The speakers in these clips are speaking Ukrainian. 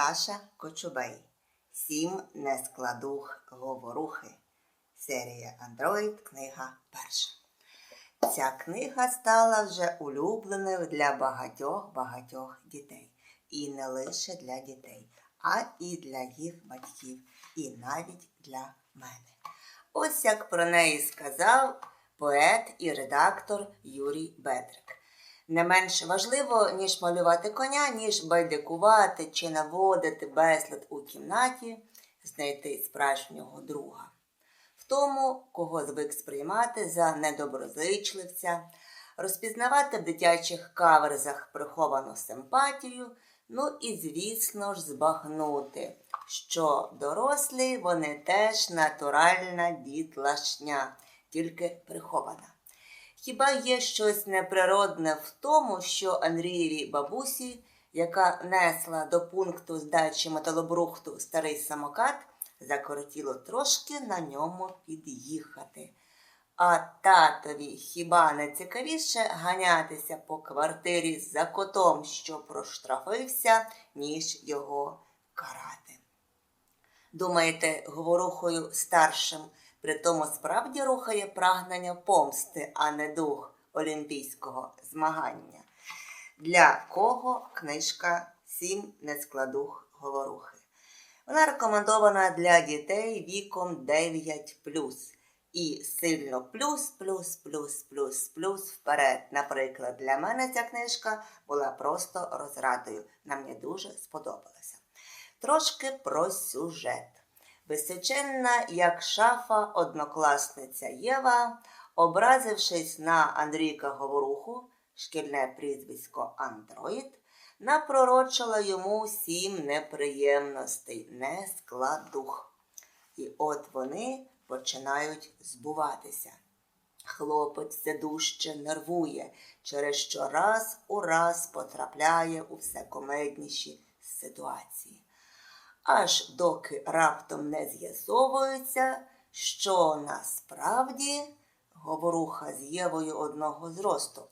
Саша Кочубей. Сім нескладух говорухи. Серія Android, книга перша. Ця книга стала вже улюбленою для багатьох-багатьох дітей. І не лише для дітей, а і для їх батьків, і навіть для мене. Ось як про неї сказав поет і редактор Юрій Бедрик. Не менш важливо, ніж малювати коня, ніж байдикувати чи наводити безлад у кімнаті, знайти справжнього друга. В тому, кого звик сприймати за недоброзичливця, розпізнавати в дитячих каверзах приховану симпатію, ну і, звісно ж, збагнути, що дорослі вони теж натуральна дітлашня, тільки прихована. Хіба є щось неприродне в тому, що Андрієвій бабусі, яка несла до пункту здачі металобрухту старий самокат, закоротіло трошки на ньому під'їхати. А татові хіба не цікавіше ганятися по квартирі за котом, що проштрафився, ніж його карати? Думаєте, говорухою старшим при тому справді рухає прагнення помсти, а не дух олімпійського змагання? Для кого книжка Сім нескладух говорухи? Вона рекомендована для дітей віком 9 і сильно плюс, плюс, плюс, плюс, плюс вперед. Наприклад, для мене ця книжка була просто розрадою. Нам мені дуже сподобалася. Трошки про сюжет. Височенна, як шафа, однокласниця Єва, образившись на Андрійка Говоруху, шкільне прізвисько Андроїд, напророчила йому сім неприємностей, не складух. І от вони починають збуватися. Хлопець все дужче нервує, через що раз у раз потрапляє у все комедніші ситуації. Аж доки раптом не з'ясовується, що насправді говоруха з Євою одного зросту,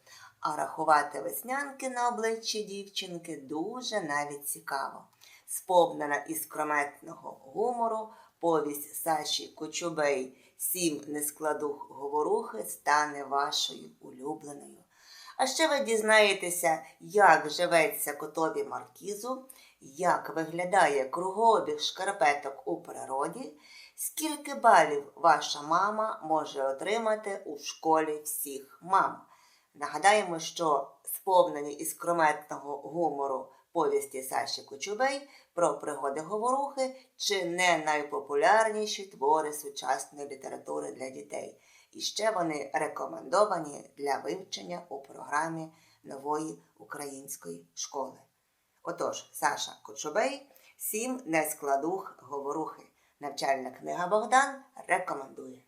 а рахувати веснянки на обличчі дівчинки дуже навіть цікаво. Сповнена іскрометного гумору, повість Саші Кочубей Сім нескладух говорухи стане вашою улюбленою. А ще ви дізнаєтеся, як живеться котові маркізу, як виглядає кругообіг шкарпеток у природі, скільки балів ваша мама може отримати у школі всіх мам. Нагадаємо, що сповнені іскрометного гумору повісті Саші Кочубей про пригоди говорухи чи не найпопулярніші твори сучасної літератури для дітей. І ще вони рекомендовані для вивчення у програмі нової української школи. Отож, Саша Кочубей, сім нескладух говорухи. Навчальна книга Богдан рекомендує.